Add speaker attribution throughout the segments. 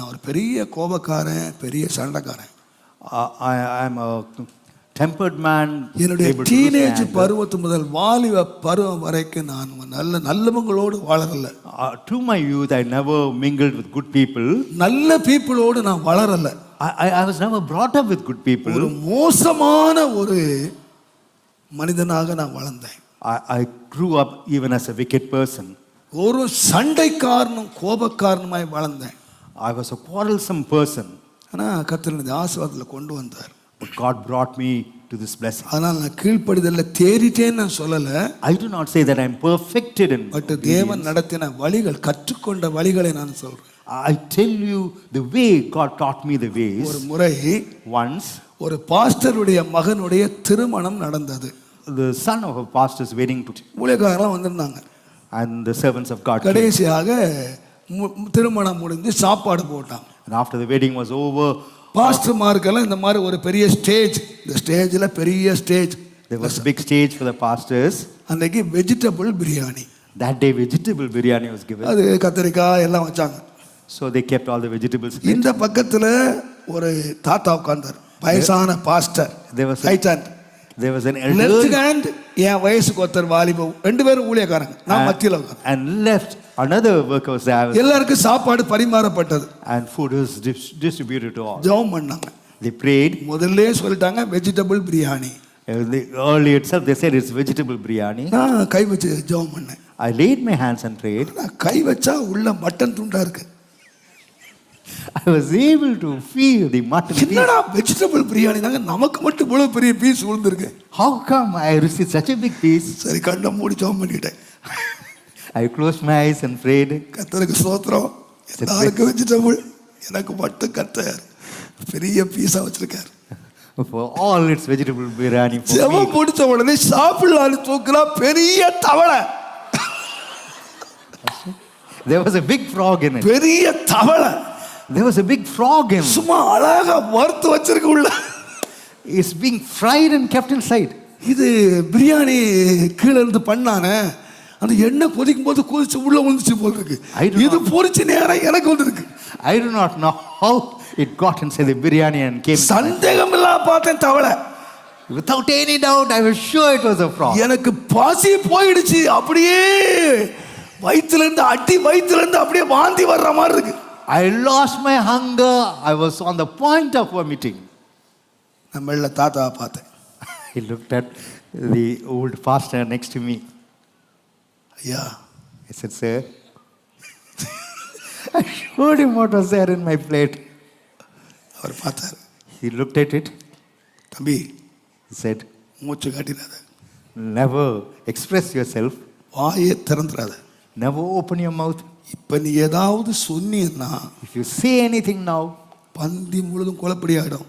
Speaker 1: நான் ஒரு பெரிய கோபக்காரன் பெரிய சண்டைக்காரன்
Speaker 2: Uh, am a tempered man.
Speaker 1: என்னுடைய டீனேஜ். பருவத்து முதல் வாலிப பருவம் வரைக்கும் நான் நல்ல நல்லவங்களோடு
Speaker 2: Uh, through my youth, I never mingled with good people.
Speaker 1: நல்ல பீப்புளோடு நான் வளரல
Speaker 2: I, I was never brought up with good people.
Speaker 1: ஒரு மோசமான ஒரு மனிதனாக நான் வளர்ந்தேன்
Speaker 2: I, I grew up even as a wicked person.
Speaker 1: ஒரு சண்டைக்காரனும் கோபக்காரனுமாய் வளர்ந்தேன்
Speaker 2: I was a quarrelsome person.
Speaker 1: ஆனால் கர்த்தர் இந்த ஆசீர்வாதத்தில் கொண்டு வந்தார்
Speaker 2: But God brought me to this blessing.
Speaker 1: அதனால் நான் கீழ்ப்படிதலில் தேறிட்டேன்னு நான் சொல்லலை
Speaker 2: I do not say that I'm perfected in.
Speaker 1: But தேவன் நடத்தின வழிகள் கற்றுக்கொண்ட வழிகளை நான் சொல்றேன்
Speaker 2: I tell you the way God taught me the ways.
Speaker 1: ஒரு முறை
Speaker 2: Once,
Speaker 1: ஒரு பாஸ்டருடைய மகனுடைய திருமணம் நடந்தது
Speaker 2: the son of a pastor's wedding took,
Speaker 1: ஊழியக்காரலாம் வந்திருந்தாங்க
Speaker 2: and the servants of God.
Speaker 1: கடைசியாக மு- திருமணம் முடிஞ்சு சாப்பாடு போட்டாங்க
Speaker 2: And after the wedding was over,
Speaker 1: பாஸ்டர்மார்க்கெல்லாம் இந்த மாதிரி ஒரு பெரிய ஸ்டேஜ் இந்த ஸ்டேஜில் பெரிய stage
Speaker 2: there was a big stage for the pastors.
Speaker 1: அன்னைக்கு vegetable biryani
Speaker 2: That day, vegetable biryani was given.
Speaker 1: அது கத்திரிக்காய் எல்லாம் வச்சாங்க
Speaker 2: So they kept all the vegetables.
Speaker 1: இந்த பக்கத்தில் ஒரு தாத்தா உட்கார்ந்தார் வயசான pastor
Speaker 2: There was a-
Speaker 1: right hand
Speaker 2: There was an
Speaker 1: left
Speaker 2: elder
Speaker 1: hand என் வயசுக்கு ஒருத்தர் வாலிபம் ரெண்டு பேரும் ஊழியக்காரங்க நான் மத்தியில் உட்கார்ந்தேன்.
Speaker 2: and left another worker was there
Speaker 1: எல்லாருக்கும் சாப்பாடு பரிமாறப்பட்டது
Speaker 2: and food was dis- distributed to all.
Speaker 1: ஜெபம் பண்ணாங்க
Speaker 2: They prayed.
Speaker 1: முதல்ல சொல்லிட்டாங்க vegetable biryani
Speaker 2: Uh, early itself, they said it's vegetable biryani.
Speaker 1: நான் கை வச்சு ஜெபம் பண்ணேன்
Speaker 2: I laid my hands and prayed.
Speaker 1: நான் கை வச்சா உள்ள மட்டன் துண்டா இருக்கு
Speaker 2: I was able to feel the mutton. piece.
Speaker 1: என்னடா வெஜிடபிள் பிரியாணி தாங்க நமக்கு மட்டும் இவ்வளவு பெரிய பீஸ் விழுந்திருக்கு
Speaker 2: How come I received such a big piece?
Speaker 1: சரி கண்ணை மூடி ஜெபம் பண்ணிட்டேன்
Speaker 2: I closed my eyes and prayed.
Speaker 1: கத்தருக்கு ஸ்தோத்திரம் எல்லாருக்கும் வெஜிடபிள் எனக்கு மட்டும் கத்தர் பெரிய பீஸா வச்சிருக்காரு
Speaker 2: For all its vegetable biryani.
Speaker 1: ஜெபம் முடிச்ச உடனே சாப்பிடலான்னு தூக்குனா பெரிய தவளை
Speaker 2: There was a big frog in it.
Speaker 1: பெரிய தவளை
Speaker 2: There was a big frog in it.
Speaker 1: சும்மா அழகா வறுத்து வச்சிருக்கு உள்ள
Speaker 2: It's being fried and kept inside.
Speaker 1: இது பிரியாணி கீழே இருந்து பண்ணானே அந்த எண்ணெய் கொதிக்கும் போது கொதிச்சு உள்ள வந்துச்சு போல இருக்கு இது பொரிச்சு நேரம் எனக்கு வந்திருக்கு
Speaker 2: I do not know how it got inside the biryani and came.
Speaker 1: சந்தேகம் இல்லாம பார்த்தேன் தவளை
Speaker 2: Without any doubt, I was sure it was a frog.
Speaker 1: எனக்கு பசி போயிடுச்சு அப்படியே வயிற்றுல இருந்து அடி வயிற்றுல இருந்து அப்படியே வாந்தி வர்ற மாதிரி இருக்கு
Speaker 2: lost my hunger. I was on the point of vomiting.
Speaker 1: நான் மெல்ல தாத்தாவை பார்த்தேன்
Speaker 2: I looked at the old pastor next to me.
Speaker 1: ஐயா
Speaker 2: I said, Sir, I showed him what was there in my plate.
Speaker 1: அவர் பார்த்தார்
Speaker 2: He looked at it.
Speaker 1: தம்பி
Speaker 2: said,
Speaker 1: மூச்சு காட்டினாத
Speaker 2: Never express yourself.
Speaker 1: வாயே திறந்துடாத
Speaker 2: Never open your mouth.
Speaker 1: இப்ப நீ ஏதாவது சொன்னீன்னா
Speaker 2: If you say anything now,
Speaker 1: பந்தி முழுதும் குழப்படி ஆயிடும்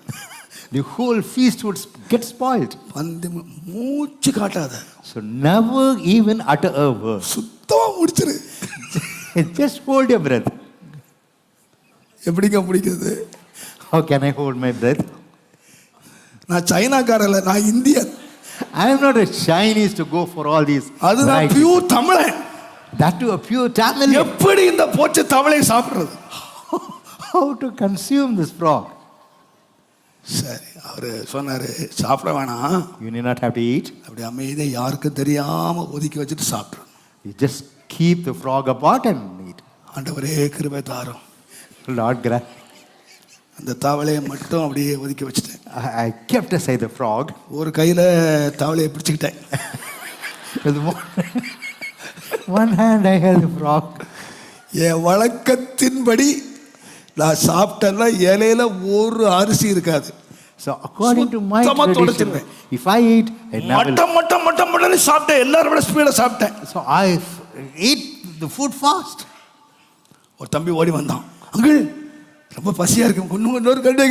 Speaker 2: the whole feast would sp- get spoiled.
Speaker 1: பந்தி மு- மூச்சு காட்டாத
Speaker 2: So never even utter a word.
Speaker 1: சுத்தமா முடிச்சிரு
Speaker 2: Just hold your breath.
Speaker 1: எப்படிங்க முடிக்கிறது
Speaker 2: How can I hold my breath?
Speaker 1: நான் சைனாக்காரல நான் Indian
Speaker 2: I am not a Chinese to go for all these.
Speaker 1: அதுதான்
Speaker 2: varieties.
Speaker 1: பியூர் தமிழன்
Speaker 2: That to a pure Tamil.
Speaker 1: எப்படி இந்த போச்ச தவளையை சாப்பிடுறது
Speaker 2: How to consume this frog?
Speaker 1: சரி அவரு சொன்னாரு சாப்பிட வேணாம்
Speaker 2: You need not have to eat.
Speaker 1: அப்படி அமைதியை யாருக்கும் தெரியாம ஒதுக்கி வச்சுட்டு சாப்பிட்றோம்
Speaker 2: You just keep the frog apart and eat.
Speaker 1: ஆண்டவரே கிருபை தாரும்
Speaker 2: Lord, gra-
Speaker 1: அந்த தவளையை மட்டும் அப்படியே ஒதுக்கி வச்சுட்டேன்
Speaker 2: I kept aside the frog.
Speaker 1: ஒரு கையில தவளையை பிடிச்சுக்கிட்டேன்
Speaker 2: hand, I held the frog.
Speaker 1: என் வழக்கத்தின்படி நான் சாப்பிட்டேன்னா இலையில ஒரு அரிசி இருக்காது
Speaker 2: So, according to my tradition, if I eat.
Speaker 1: மட்டம் மட்டம் மட்டம் மட்டம்னு சாப்பிட்டேன் எல்லாரும் விட ஸ்பீடாக சாப்பிட்டேன்
Speaker 2: So, I f- eat the food fast.
Speaker 1: ஒரு தம்பி ஓடி வந்தான் அங்கிள் ரொம்ப பசியா இருக்கு இன்னும் இன்னொரு கண்டே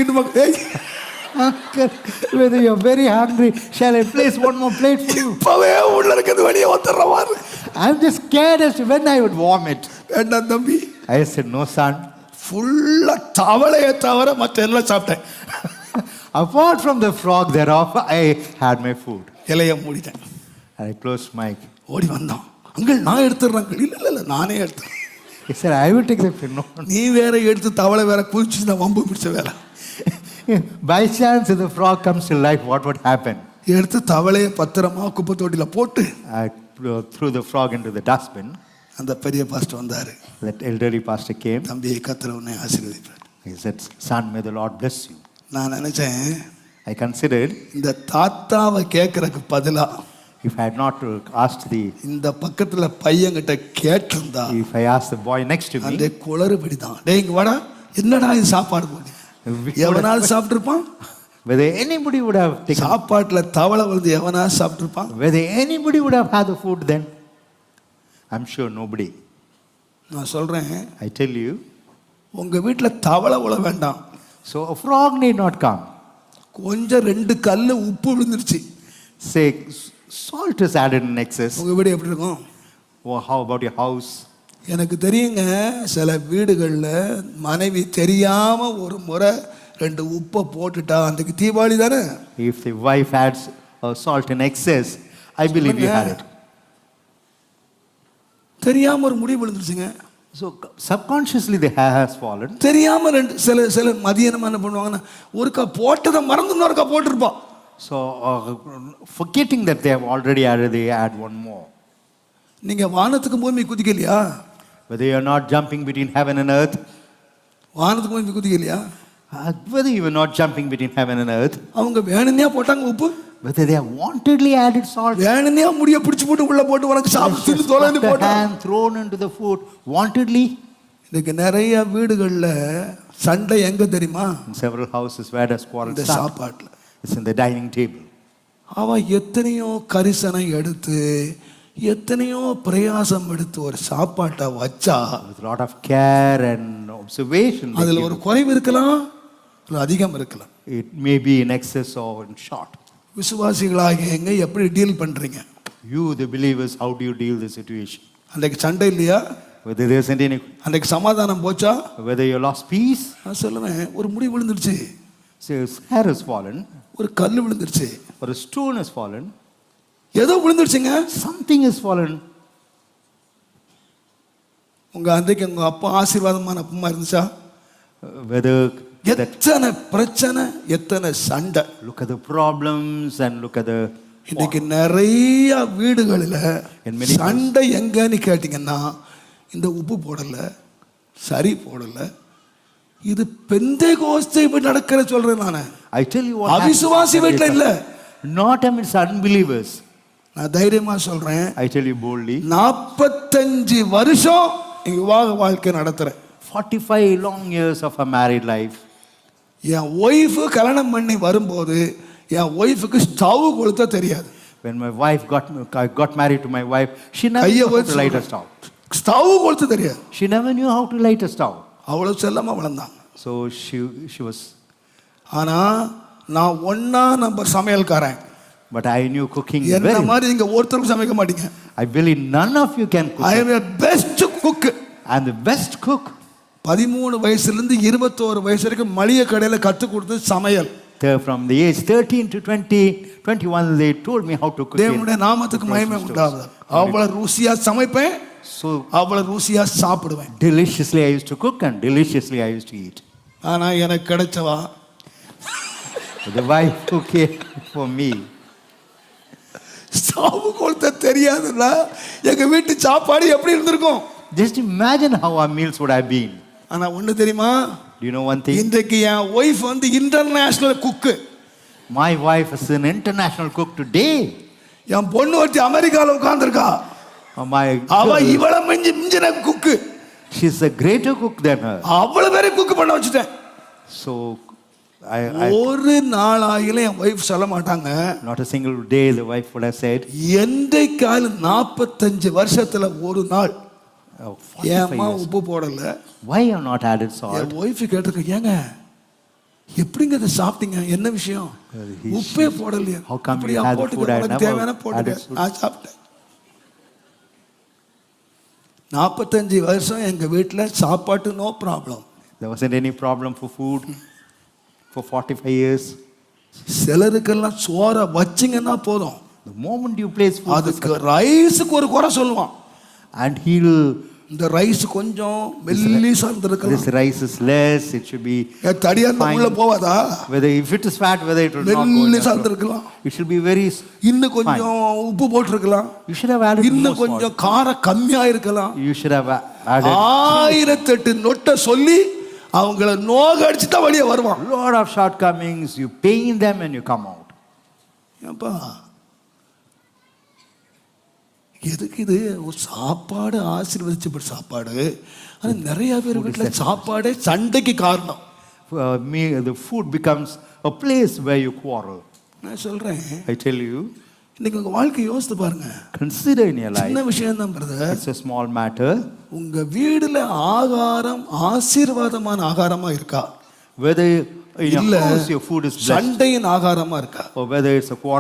Speaker 2: Uncle, whether you're very hungry, shall I place one more plate for you?
Speaker 1: இப்பவே உள்ள இருக்கிறது வெளியே வந்துடுற மாதிரி
Speaker 2: I'm just scared as to when I would vomit.
Speaker 1: வேண்டாம் தம்பி
Speaker 2: I said, No, son.
Speaker 1: ஃபுல்லா தவளையை தவிர மற்ற எல்லாம் சாப்பிட்டேன்
Speaker 2: Apart from the frog thereof, I had my food.
Speaker 1: இலைய மூடிட்டேன்
Speaker 2: I closed my.
Speaker 1: ஓடி வந்தான் அங்கிள் நான் எடுத்துடுறேன் uncle." இல்ல இல்ல இல்ல நானே
Speaker 2: will take the pin. No.
Speaker 1: நீ வேற எடுத்து தவளை வேற குதிச்சுன்னா வம்பு பிடிச்ச வேலை
Speaker 2: By chance, if the frog comes to life, what would happen?
Speaker 1: எடுத்து தவளையை பத்திரமா குப்பை தொட்டியில போட்டு
Speaker 2: I threw the frog into the dustbin.
Speaker 1: அந்த பெரிய பாஸ்டர் வந்தாரு
Speaker 2: elderly pastor came.
Speaker 1: தம்பியை கத்திர உன்னை ஆசீர்வதிப்பார்
Speaker 2: He said, Son, may the Lord bless you.
Speaker 1: நான் நினைச்சேன்
Speaker 2: I considered
Speaker 1: இந்த தாத்தாவை கேட்கறதுக்கு பதிலா
Speaker 2: if I had not asked the,
Speaker 1: இந்த பக்கத்துல பையன்கிட்ட கேட்டிருந்தா
Speaker 2: if I asked the boy next to
Speaker 1: அந்த
Speaker 2: me,
Speaker 1: குளறுபடி தான் டேய் இங்க வாடா. என்னடா இது சாப்பாடு போடு எவனாவது சாப்பிட்டுருப்பான்?
Speaker 2: Whether anybody would have taken,
Speaker 1: சாப்பாட்டுல தவளை வந்து எவனாவது சாப்பிட்டுருப்பான்?
Speaker 2: Whether anybody would have had the food then, I'm sure nobody.
Speaker 1: நான் சொல்றேன்.
Speaker 2: I tell you,
Speaker 1: உங்க வீட்டுல தவளை உழ வேண்டாம்.
Speaker 2: So a frog need not come.
Speaker 1: கொஞ்சம் ரெண்டு கல்லு உப்பு விழுந்துருச்சு
Speaker 2: Say, s- salt is added in excess.
Speaker 1: உங்க வீடு எப்படி இருக்கும்
Speaker 2: Or how about your house?
Speaker 1: எனக்கு தெரியுங்க சில வீடுகளில் மனைவி தெரியாம ஒரு முறை ரெண்டு உப்பை போட்டுட்டா அன்றைக்கு தீபாவளி தானே
Speaker 2: If the wife adds uh, salt in excess, I believe you had it.
Speaker 1: தெரியாம ஒரு முடி விழுந்துருச்சுங்க
Speaker 2: So subconsciously the hair has fallen.
Speaker 1: தெரியாம ரெண்டு சில சில மதியானம் என்ன பண்ணுவாங்கன்னா ஒருக்கா போட்டதை மறந்து இன்னொருக்கா போட்டிருப்பா
Speaker 2: So uh, forgetting that they have already added, they add one more.
Speaker 1: நீங்க வானத்துக்கு பூமி குதிக்கலையா
Speaker 2: you are not jumping between heaven and earth,
Speaker 1: வானத்துக்கு பூமி குதிக்கலையா
Speaker 2: uh, whether you are not jumping between heaven and earth,
Speaker 1: அவங்க வேணும்னே போட்டாங்க உப்பு
Speaker 2: whether they have wantedly added salt,
Speaker 1: வேணும்னே முடிய பிடிச்சு போட்டு உள்ள போட்டு உனக்கு சாப்பிட்டு தொலைன்னு
Speaker 2: the
Speaker 1: போட்டாங்க
Speaker 2: hand thrown into the food, wantedly.
Speaker 1: இன்னைக்கு நிறைய வீடுகளில் சண்டை எங்க தெரியுமா
Speaker 2: In several houses, where does quarrel
Speaker 1: இந்த
Speaker 2: start?
Speaker 1: சாப்பாட்டில்
Speaker 2: It's in the dining table.
Speaker 1: அவன் எத்தனையோ கரிசனை எடுத்து எத்தனையோ பிரயாசம் எடுத்து ஒரு சாப்பாட்டை வச்சா
Speaker 2: With a lot of care and observation, they
Speaker 1: அதுல
Speaker 2: give
Speaker 1: ஒரு குறைவு இருக்கலாம் இல்லை அதிகம் இருக்கலாம்
Speaker 2: it may be in excess or in short.
Speaker 1: விசுவாசிகளாக எங்க எப்படி டீல் பண்றீங்க
Speaker 2: You, the believers, how do you deal the situation?
Speaker 1: அன்றைக்கு சண்டை இல்லையா
Speaker 2: Whether there isn't any,
Speaker 1: அன்றைக்கு சமாதானம் போச்சா
Speaker 2: whether you lost peace,
Speaker 1: நான் சொல்லுவேன் ஒரு முடி விழுந்துருச்சு
Speaker 2: his hair has fallen,
Speaker 1: ஒரு கல் விழுந்துருச்சு
Speaker 2: a stone has fallen,
Speaker 1: ஏதோ விழுந்துருச்சுங்க
Speaker 2: something has fallen.
Speaker 1: உங்க அன்றைக்கு உங்க அப்பா ஆசீர்வாதமான அப்பமா இருந்துச்சா
Speaker 2: Uh, Whether that,
Speaker 1: எத்தனை பிரச்சனை எத்தனை சண்டை
Speaker 2: look at the problems and look at the.
Speaker 1: இன்னைக்கு நிறைய வீடுகளில் சண்டை எங்கன்னு கேட்டிங்கன்னா இந்த உப்பு போடல சரி போடல இது பெந்தை கோஸ்தை நடக்கிற சொல்றேன் நான்
Speaker 2: I tell you what. happens
Speaker 1: அவிசுவாசி வீட்டில் இல்ல
Speaker 2: Not amidst unbelievers.
Speaker 1: நான் தைரியமா சொல்றேன்
Speaker 2: I tell you boldly.
Speaker 1: நாற்பத்தஞ்சு வருஷம் இங்க விவாக வாழ்க்கை நடத்துறேன்
Speaker 2: 45 long years of a married life.
Speaker 1: என் ஒய்ஃபு கல்யாணம் பண்ணி வரும்போது என் ஒய்ஃபுக்கு ஸ்டவ் கொளுத்த தெரியாது
Speaker 2: When my wife got, got married to my wife, she never knew how to light a stove.
Speaker 1: Stove கொளுத்த தெரியாது
Speaker 2: She never knew how to light a stove.
Speaker 1: அவ்வளவு செல்லமா வளர்ந்தாங்க
Speaker 2: So she, she was,
Speaker 1: ஆனா நான் ஒன்னா நம்ம சமையல்காரன்
Speaker 2: but I knew cooking
Speaker 1: என்ன. மாதிரி நீங்க ஒருத்தரும் சமைக்க மாட்டீங்க
Speaker 2: I believe none of you can cook.
Speaker 1: I am best cook
Speaker 2: I'm the best cook.
Speaker 1: பதிமூணு வயசுல இருந்து இருபத்தோரு வயசு வரைக்கும் மளிகை கடையில கத்து கொடுத்தது சமையல்
Speaker 2: From the age 13 to 20, 21, they told me how to cook.
Speaker 1: தேவனுடைய நாமத்துக்கு மகிமை
Speaker 2: grocery
Speaker 1: உண்டாகுது
Speaker 2: stores.
Speaker 1: அவ்வளவு ருசியா சமைப்பேன்
Speaker 2: So
Speaker 1: அவ்வளவு ருசியா சாப்பிடுவேன்
Speaker 2: deliciously I used to cook and deliciously I used to eat.
Speaker 1: ஆனா எனக்கு கிடைச்சவா
Speaker 2: The wife who came for me,
Speaker 1: stove கொளுத்த தெரியாதுல்ல எங்க வீட்டு சாப்பாடு எப்படி இருந்திருக்கும்
Speaker 2: just imagine how our meals would have been.
Speaker 1: ஆனா ஒண்ணு தெரியுமா?
Speaker 2: One thing?
Speaker 1: இன்றைக்கு என் ஒய்ஃப் வந்து international cook
Speaker 2: My wife is an international cook today.
Speaker 1: என் பொண்ணு ஒருத்தி அமெரிக்கால உட்கார்ந்திருக்கா.
Speaker 2: Uh, My
Speaker 1: அவ இவள மிஞ்சி மிஞ்சின குக்கு
Speaker 2: she's a greater cook than her.
Speaker 1: அவ்வளவு பேரை குக்கு பண்ண வச்சுட்டேன்.
Speaker 2: So
Speaker 1: ஒரு நாள் ஆகிலும் என் ஒய்ஃப் சொல்ல மாட்டாங்க.
Speaker 2: Not a single day the wife would have said,
Speaker 1: என்றைக்காலும் நாற்பத்தஞ்சு வருஷத்துல ஒரு நாள்
Speaker 2: 45
Speaker 1: ஏம்மா
Speaker 2: years.
Speaker 1: உப்பு போடல
Speaker 2: Why you have not added salt?
Speaker 1: என் ஒய்ஃப் கேட்டிருக்க ஏங்க எப்படிங்க இதை சாப்பிட்டீங்க என்ன விஷயம் உப்பே போடலையா
Speaker 2: had the
Speaker 1: போட்டுக்க,
Speaker 2: food? I
Speaker 1: உனக்கு
Speaker 2: never
Speaker 1: தேவையான
Speaker 2: salt.
Speaker 1: நான் சாப்பிட்டேன் நாற்பத்தஞ்சு வருஷம் எங்க வீட்டுல சாப்பாட்டு no problem
Speaker 2: There wasn't any problem for food for 45 years.
Speaker 1: சிலருக்கெல்லாம் சோறை வச்சிங்கன்னா போதும்
Speaker 2: The moment you place food,
Speaker 1: அதுக்கு ரைஸுக்கு ஒரு குறை சொல்லுவான்
Speaker 2: and he'll
Speaker 1: இந்த ரைஸ் கொஞ்சம் மெல்லிசா இருந்திருக்கலாம்
Speaker 2: This rice is less, it should be
Speaker 1: ஏன் தடியா
Speaker 2: fine.
Speaker 1: உள்ள போவாதா
Speaker 2: Whether if it is fat, whether it will not go in
Speaker 1: மெல்லிசா. இருந்திருக்கலாம்
Speaker 2: It should be very. s-
Speaker 1: இன்னும் கொஞ்சம் உப்பு போட்டிருக்கலாம்
Speaker 2: You should have added more
Speaker 1: இன்னும். கொஞ்சம் காரம் கம்மியா இருக்கலாம்
Speaker 2: You should have a- added
Speaker 1: ஆயிரத்தெட்டு நொட்டை சொல்லி அவங்கள நோக அடிச்சு தான் வெளியே வருவான்
Speaker 2: lot of shortcomings. You pain them and you come out.
Speaker 1: ஏப்பா எதுக்கு இது? ஒரு சாப்பாடு ஆசீர்வதிச்சப்பட்ட சாப்பாடு. ஆனா நிறைய பேர் வீட்டில் சாப்பாடே சண்டைக்கு காரணம்.
Speaker 2: Me, the food becomes a place where you quarrel.
Speaker 1: நான் சொல்றேன்.
Speaker 2: I tell you,
Speaker 1: இன்னைக்கு உங்க வாழ்க்கை யோசித்து பாருங்க.
Speaker 2: consider in your life.
Speaker 1: சின்ன விஷயம் தான் brother
Speaker 2: It's a small matter.
Speaker 1: உங்க வீடுல ஆகாரம் ஆசீர்வாதமான ஆகாரமா இருக்கா?
Speaker 2: Blessed.
Speaker 1: சண்டையின் ஆகாரமா இருக்கா.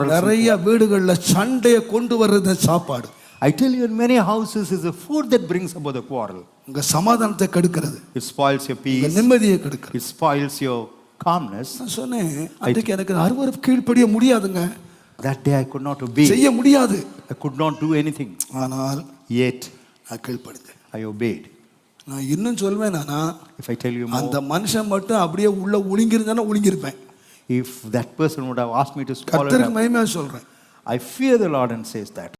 Speaker 1: நிறைய வீடுகள்ல சண்டையை கொண்டு வர்றது சாப்பாடு.
Speaker 2: I tell you, in many houses, is the food that brings about the quarrel.
Speaker 1: உங்க சமாதானத்தை கெடுக்கிறது
Speaker 2: It spoils your
Speaker 1: உங்க
Speaker 2: peace.
Speaker 1: நிம்மதியை கெடுக்கிறது
Speaker 2: It spoils your calmness.
Speaker 1: நான் சொன்னேன் அதுக்கு எனக்கு அறுவறுப்பு கீழ்ப்படிய முடியாதுங்க
Speaker 2: That day I could not obey.
Speaker 1: செய்ய முடியாது
Speaker 2: I could not do anything.
Speaker 1: ஆனால்
Speaker 2: Yet
Speaker 1: நான் கீழ்ப்படுத்தேன்
Speaker 2: I obeyed.
Speaker 1: நான் இன்னும் சொல்வேன் நானா
Speaker 2: If I tell you more,
Speaker 1: அந்த மனுஷன் மட்டும் அப்படியே உள்ள ஒளிங்கிருந்தானே ஒளிங்கிருப்பேன்
Speaker 2: if that person would have asked me to swallow it
Speaker 1: கர்த்தருக்கு
Speaker 2: up,
Speaker 1: மகிமையா சொல்றேன்
Speaker 2: I fear the Lord and says that.